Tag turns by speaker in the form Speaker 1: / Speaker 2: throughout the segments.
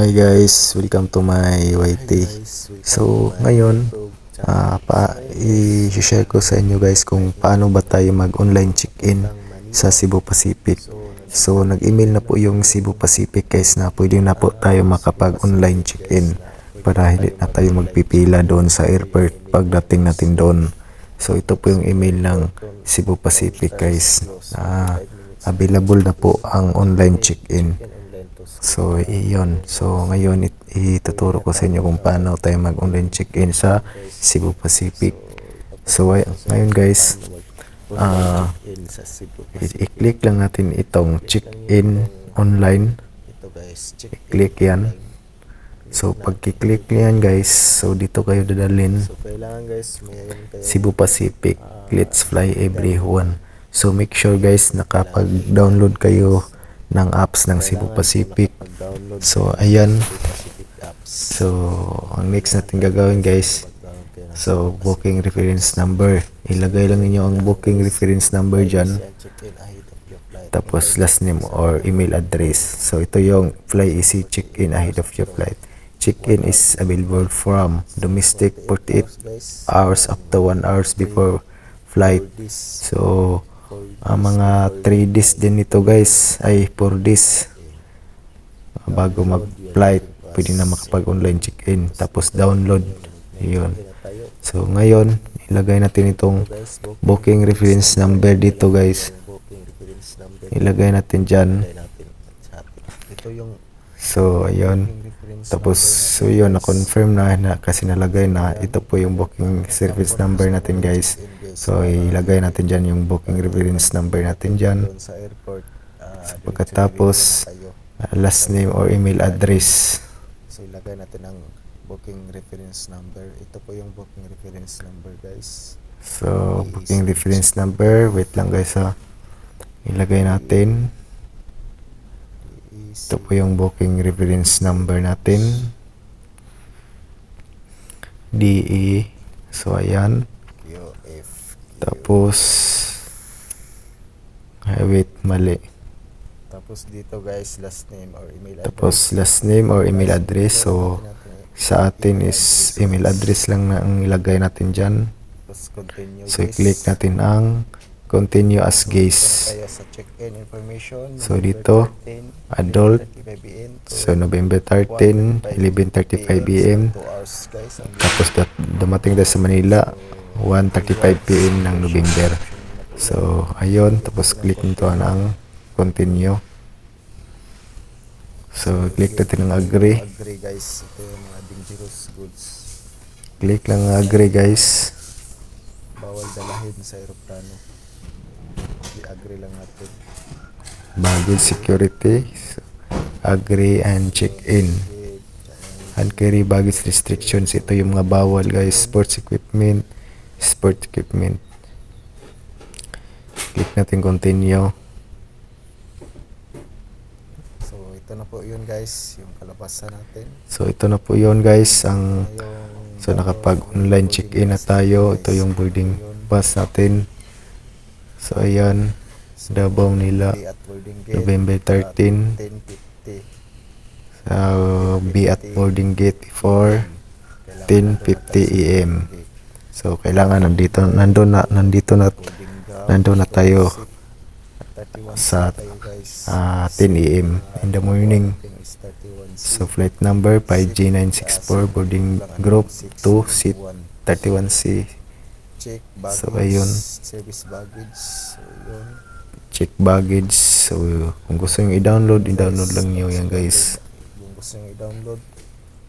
Speaker 1: Hi guys, welcome to my YT. So, ngayon, ah pa i-share ko sa inyo guys kung paano ba tayo mag-online check-in sa Cebu Pacific. So, nag-email na po yung Cebu Pacific guys na pwede na po tayo makapag-online check-in para hindi na tayo magpipila doon sa airport pagdating natin doon. So, ito po yung email ng Cebu Pacific guys. na available na po ang online check-in. So, iyon. So, ngayon it, ituturo ko sa inyo kung paano tayo mag-online check-in sa Cebu Pacific. So, ay- ngayon guys, ah, i- i-click lang natin itong check-in online. I-click yan. So, pag i-click niyan guys, so dito kayo dadalhin
Speaker 2: kayo
Speaker 1: Cebu Pacific. Let's fly everyone. So, make sure guys, nakapag-download kayo ng apps ng Cebu Pacific. So, ayan. So, ang next natin gagawin guys, so booking reference number. Ilagay lang ninyo ang booking reference number dyan. Tapos last name or email address. So, ito yung Fly Easy check-in ahead of your flight. Check-in is available from domestic 48
Speaker 2: guys,
Speaker 1: hours up to 1 hours before flight. So, ang mga 3 days din nito guys. Ay 4 days. Bago mag-flight pwede na makapag-online check-in tapos download. Yun so ngayon ilagay natin itong booking reference number dito guys. Ilagay natin dyan.
Speaker 2: Ito
Speaker 1: so ayun tapos so yun na-confirm na, na kasi nalagay na ito po yung booking service number natin guys so ilagay natin dyan yung booking reference number natin dyan
Speaker 2: ah,
Speaker 1: So,
Speaker 2: doon
Speaker 1: pagkatapos. Uh, last name or email address.
Speaker 2: So ilagay natin ang booking reference number. Ito po yung booking reference number guys.
Speaker 1: So, booking reference number. Wait lang guys ha. Ilagay natin. Ito po yung booking reference number natin. DE. So, ayan. Tapos, ay wait, mali.
Speaker 2: Tapos dito guys, last name or email address.
Speaker 1: Tapos, last name or email address. So, sa atin is email address lang na ang ilagay natin dyan. So, i-click natin ang continue as
Speaker 2: information.
Speaker 1: So, dito,
Speaker 2: 13,
Speaker 1: adult.
Speaker 2: 35 AM to
Speaker 1: So, November 13, 11.35 p.m.
Speaker 2: 2 hours guys. Ang
Speaker 1: Tapos dumating tayo sa Manila, 1.35 p.m. ng November. So, ayun. Tapos click nito ang continue. So, click natin ang agree. Click lang ang agree guys.
Speaker 2: Dalahin sa aeroplano. I-agree lang natin.
Speaker 1: Baggage security. So, agree and check in.
Speaker 2: Okay,
Speaker 1: And carry baggage restrictions. Ito yung mga bawal guys. Sports equipment. Sport equipment. Click natin continue.
Speaker 2: So ito na po yun guys, yung kalabasan natin.
Speaker 1: So ito na po yon guys. Ang So nakapag-online check-in na tayo. Ito yung boarding pass natin. So ayan, Davao nila. November 13.
Speaker 2: 10.50.
Speaker 1: So be at boarding gate before 10:50 AM. So kailangan nandito nandun na nandito na nandun na tayo sa ah, 10 AM in the morning. So flight number 5G964 boarding group 2 seat 31C
Speaker 2: check
Speaker 1: So,
Speaker 2: baggage,
Speaker 1: ayun.
Speaker 2: service baggage. So yun.
Speaker 1: check baggage. So kung gusto nyo i-download, i-download lang nyo yan guys.
Speaker 2: Kung gusto nyo i-download,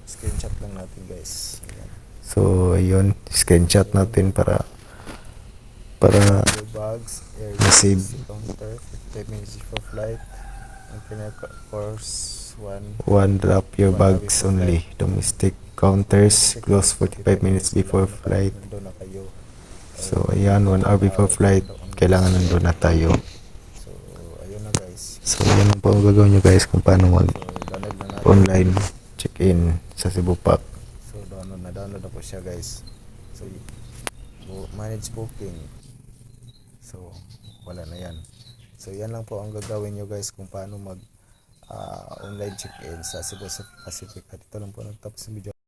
Speaker 2: screenshot lang natin guys. Ayan.
Speaker 1: So ayun, screenshot natin para para
Speaker 2: bags, air
Speaker 1: Receive.
Speaker 2: counter, 5 minutes before flight. Pinaka course 1
Speaker 1: one drop your bags only. Domestic counters close 45 minutes before flight. So ayan, one hour before flight, kailangan nandun na tayo.
Speaker 2: So, ayun na guys.
Speaker 1: So yan ang po ang gagawin nyo guys kung paano
Speaker 2: natin.
Speaker 1: mag-online check-in sa Cebu Park.
Speaker 2: So, download na download na po siya guys. So, manage booking. So, wala na yan. So, yan lang po ang gagawin nyo guys kung paano mag ah, online check-in sa Cebu Pacific. At ito lang po nagtapos ng video.